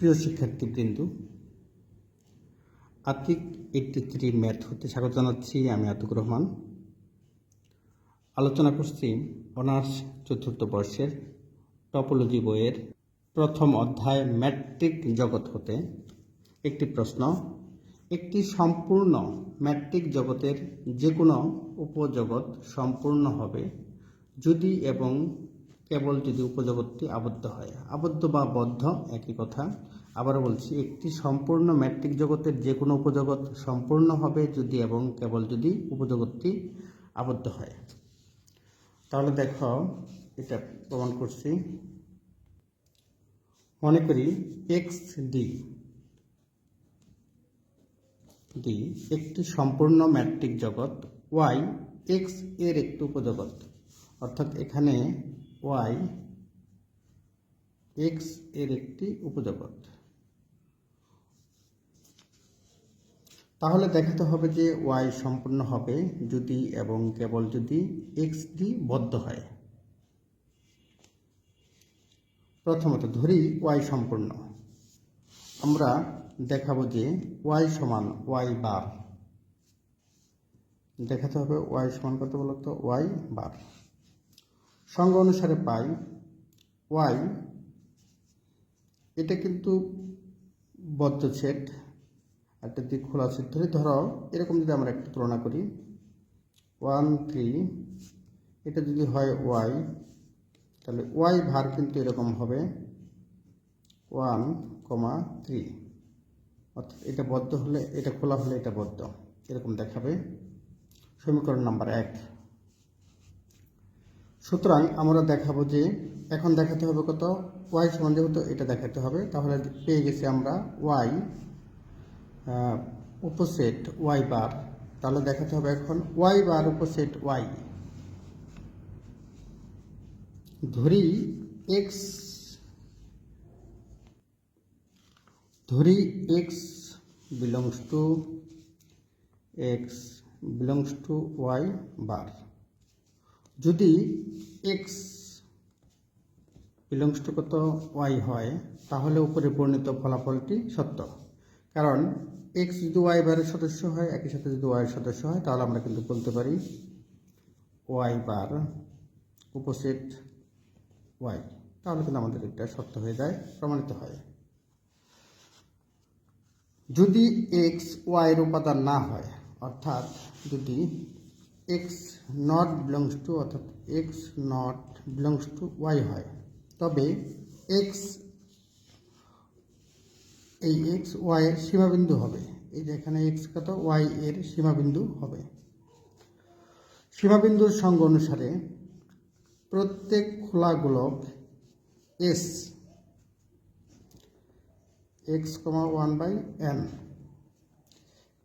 প্রিয় শিক্ষার্থীবৃন্দ, Atik eighty three math হতে স্বাগত জানাচ্ছি আমি আতিক রহমান। আলোচনা করছি অনার্স চতুর্থ বর্ষের টপোলজি বইয়ের প্রথম অধ্যায় ম্যাট্রিক জগৎ হতে। একটি প্রশ্ন, একটি সম্পূর্ণ ম্যাট্রিক জগতের যে কোনো উপজগৎ সম্পূর্ণ হবে যদি এবং কেবল যদি উপজগৎটি আবদ্ধ হয়। আবদ্ধ বা বদ্ধ, একই কথা। আবার বলছি, একটি সম্পূর্ণ ম্যাট্রিক জগতের যে কোনো উপজগৎ সম্পূর্ণ হবে যদি এবং কেবল যদি উপজগৎটি আবদ্ধ হয়। তাহলে দেখো, এটা প্রমাণ করছি। মনে করি এক্স ডি ডি একটি সম্পূর্ণ ম্যাট্রিক জগৎ ওয়াই এক্সের একটি উপজগৎ। অর্থাৎ এখানে ওয়াই এক্সের একটি উপজগৎ তাহলে দেখাতে হবে যে ওয়াই সম্পূর্ণ হবে যদি এবং কেবল যদি এক্স ডি বদ্ধ হয়। প্রথমত ধরি ওয়াই সম্পূর্ণ। আমরা দেখাবো যে ওয়াই সমান ওয়াই বার দেখাতে হবে ওয়াই সমান কত বলতো? ওয়াই বার সঙ্গ অনুসারে পাই, ওয়াই, এটা কিন্তু বদ্ধ সেট একটা দিক খোলা সেট ধরে, ধরো এরকম যদি আমরা একটু তুলনা করি, ওয়ান থ্রি, এটা যদি হয় ওয়াই, তাহলে ওয়াই ভার কিন্তু এরকম হবে ওয়ান কমা থ্রি। অর্থাৎ এটা বদ্ধ হলে, এটা খোলা হলে এটা বদ্ধ, এরকম দেখাবে। সমীকরণ নাম্বার এক। সুতরাং আমরা দেখাবো যে এখন দেখাতে হবে কত? ওয়াই সমান যেহেতু এটা দেখাতে হবে, তাহলে পেয়ে গেছি আমরা ওয়াই উপসেট ওয়াই বার। তাহলে দেখাতে হবে এখন ওয়াই বার উপসেট ওয়াই ধরি এক্স ধরি x belongs to x belongs to y bar. যদি এক্স বিলংস টু কত ওয়াই হয়, তাহলে উপরে বর্ণিত ফলাফলটি সত্য। কারণ এক্স যদি ওয়াই বারের সদস্য হয়, একই সাথে যদি ওয়াইয়ের সদস্য হয়, তাহলে আমরা কিন্তু বলতে পারি ওয়াই বার উপসেট ওয়াই তাহলে কিন্তু আমাদের এটা সত্য হয়ে যায়, প্রমাণিত হয়। যদি এক্স ওয়াইয়ের উপাদান না হয়, অর্থাৎ যদি এক্স নট বিলংস টু অর্থাৎ x not belongs to y হয়। তবে এক্স এই এক্স ওয়াই এর সীমাবিন্দু হবে। এই যে এখানে এক্স কত? ওয়াই এর সীমাবিন্দু হবে। সীমাবিন্দুর সঙ্গ অনুসারে প্রত্যেক খোলা গোলক S x comma one by n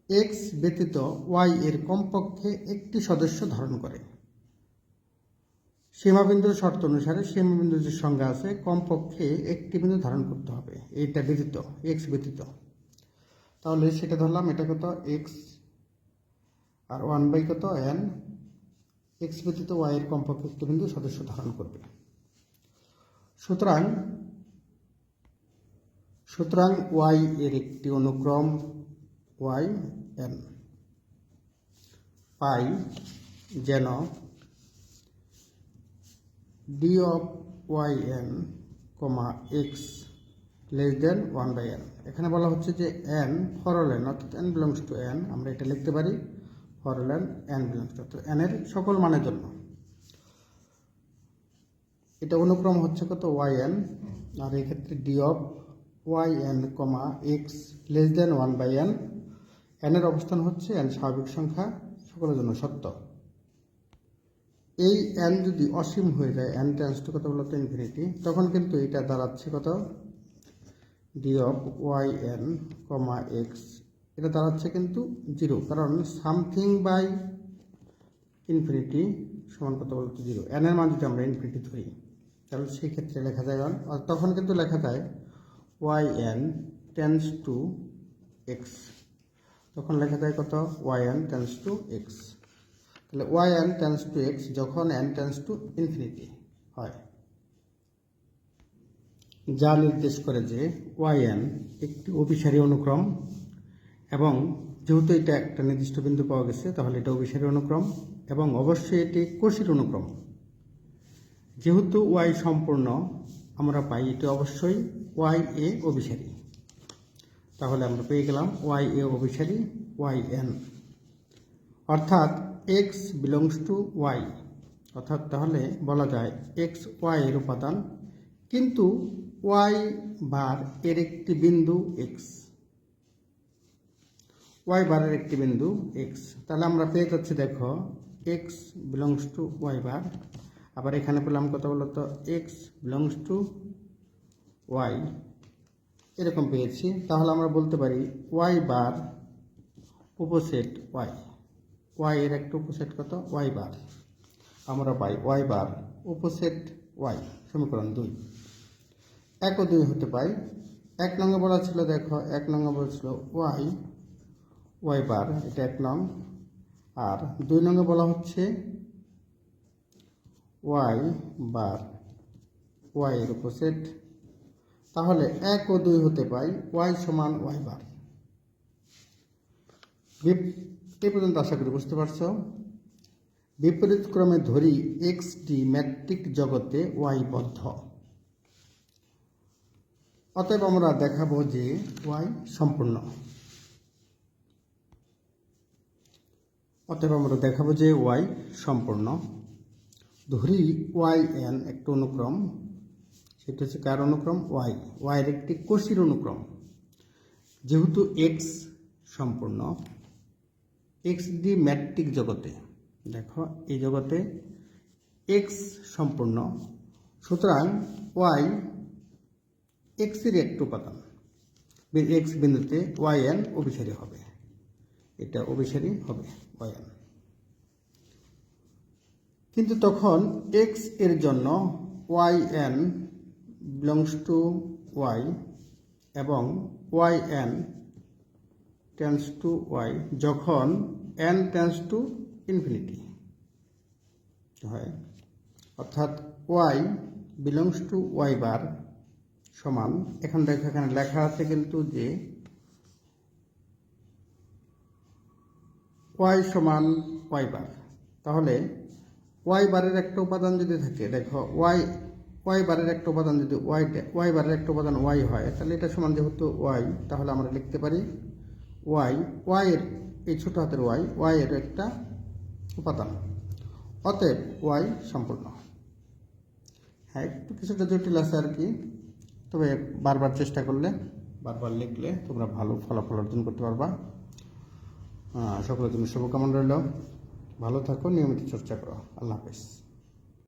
x ব্যতীত ওয়াই এর কমপক্ষে একটি সদস্য ধারণ করে। সীমাবিন্দুর শর্ত অনুসারে সীমাবিন্দুর যে সংজ্ঞা আছে, কমপক্ষে একটি বিন্দু ধারণ করতে হবে। এইটা ব্যতীত এক্স ব্যতীত। তাহলে সেটা ধরলাম, এটা কত? এক্স আর ওয়ান বাই কত? এন এক্স ব্যতীত ওয়াই এর কমপক্ষে একটি বিন্দু সদস্য ধারণ করবে। সুতরাং সুতরাং ওয়াই এর একটি অনুক্রম ওয়াই এন পাই যেন d of y n comma x less than one by n এখানে বলা হচ্ছে যে এন ফরল এন অর্থাৎ এন বিলংস টু এন আমরা এটা লিখতে পারি for all n n belongs to অর্থাৎ এনের সকল মানের জন্য। এটা অনুক্রম হচ্ছে কত? ওয়াই এন আর এক্ষেত্রে d of y n comma x less than one by n এনের অবস্থান হচ্ছে এন স্বাভাবিক সংখ্যা সকলের জন্য সত্য। এই এন যদি অসীম হয়ে যায়, এন টেন্স টু কত বলতো? ইনফিনিটি তখন কিন্তু এটা দাঁড়াচ্ছে কত? D of y n comma x এটা দাঁড়াচ্ছে কিন্তু জিরো কারণ সামথিং বাই ইনফিনিটি সমান কত বলতো? জিরো এন এর মান যদি আমরা ইনফিনিটি ধরি, তাহলে সেই ক্ষেত্রে লেখা যায় তখন কিন্তু লেখা যায় y n tends to x তখন লেখা যায় কত? Y n tends to x তাহলে y n tends to x যখন এন টেন্স টু ইনফিনিটি হয়। যা নির্দেশ করে যে ওয়াইএন একটি অভিসারী অনুক্রম এবং যেহেতু এটা একটা নির্দিষ্ট বিন্দু পাওয়া গেছে, তাহলে এটা অভিসারী অনুক্রম এবং অবশ্যই এটি কোষের অনুক্রম। যেহেতু ওয়াই সম্পূর্ণ, আমরা পাই এটি অবশ্যই ওয়াই এ অভিসারী। তাহলে আমরা পেয়ে গেলাম ওয়াই এ অভিসারী ওয়াই এন অর্থাৎ এক্স বিলংস টু ওয়াই অর্থাৎ তাহলে বলা যায় এক্স ওয়াই এর উপাদান। কিন্তু ওয়াই বার এর একটি বিন্দু এক্স ওয়াই বারের একটি বিন্দু এক্স তাহলে আমরা পেয়ে যাচ্ছি দেখো x belongs to y bar. আবার এখানে পেলাম কত বলতো? এক্স বিলংস টু ওয়াই এরকম পেয়েছি। তাহলে আমরা বলতে পারি ওয়াই বার উপসেট ওয়াই ওয়াই এর একটা উপসেট কত? ওয়াই বার আমরা পাই ওয়াই বার উপসেট ওয়াই সমীকরণ দুই। এক ও দুই হতে পাই। এক নঙ্গে বলা ছিল, দেখো, এক নঙ্গে বলেছিল ওয়াই ওয়াই বার এটা এক নং। আর দুই নঙ্গে বলা হচ্ছে ওয়াই বার ওয়াই এর উপসেট তাহলে এক ও দুই হতে পাই ওয়াই সমান ওয়াই বার। এই পর্যন্ত আশা করি বুঝতে পারছ? বিপরীত ক্রমে ধরি এক্স ডি ম্যাট্রিক জগতে ওয়াই বদ্ধ। অতএব আমরা দেখাবো যে ওয়াই সম্পূর্ণ। অতএব আমরা দেখাবো যে ওয়াই সম্পূর্ণ। ধরি ওয়াই এন একটা অনুক্রম। সেটা হচ্ছে কার অনুক্রম? ওয়াই ওয়াইয়ের একটি কোষির অনুক্রম। যেহেতু এক্স সম্পূর্ণ এক্স ডি ম্যাট্রিক জগতে, দেখো, এই জগতে এক্স সম্পূর্ণ, সুতরাং ওয়াই এক্সের একটি উপাদান। এক্স বিন্দুতে ওয়াই এন অভিসারী হবে। এটা অভিসারী হবে ওয়াই এন কিন্তু তখন এক্সের জন্য y n belongs to y এবং y n tends to y যখন এন টেন্স টু ইনফিনিটি হয়। অর্থাৎ y belongs to y bar সমান, এখন দেখো এখানে লেখা আছে কিন্তু যে ওয়াই সমান ওয়াই বার তাহলে ওয়াই বারের একটা উপাদান যদি থাকে, দেখো ওয়াই ওয়াই বারের একটা উপাদান যদি ওয়াই ওয়াই বারের একটা উপাদান ওয়াই হয়, তাহলে এটা সমান যেহেতু ওয়াই তাহলে আমরা লিখতে পারি ওয়াই ওয়াই এর এই ছোটো হাতের ওয়াই ওয়াই এর একটা উপাদান। অতএব ওয়াই সম্পূর্ণ। হ্যাঁ একটু কিছুটা জটিল আছে আর কি, তবে বারবার চেষ্টা করলে, বারবার লিখলে তোমরা ভালো ফলাফল অর্জন করতে পারবা। সকলের জন্য শুভকামনা রইল। ভালো থাকো, নিয়মিত চর্চা করো। আল্লাহ হাফেজ।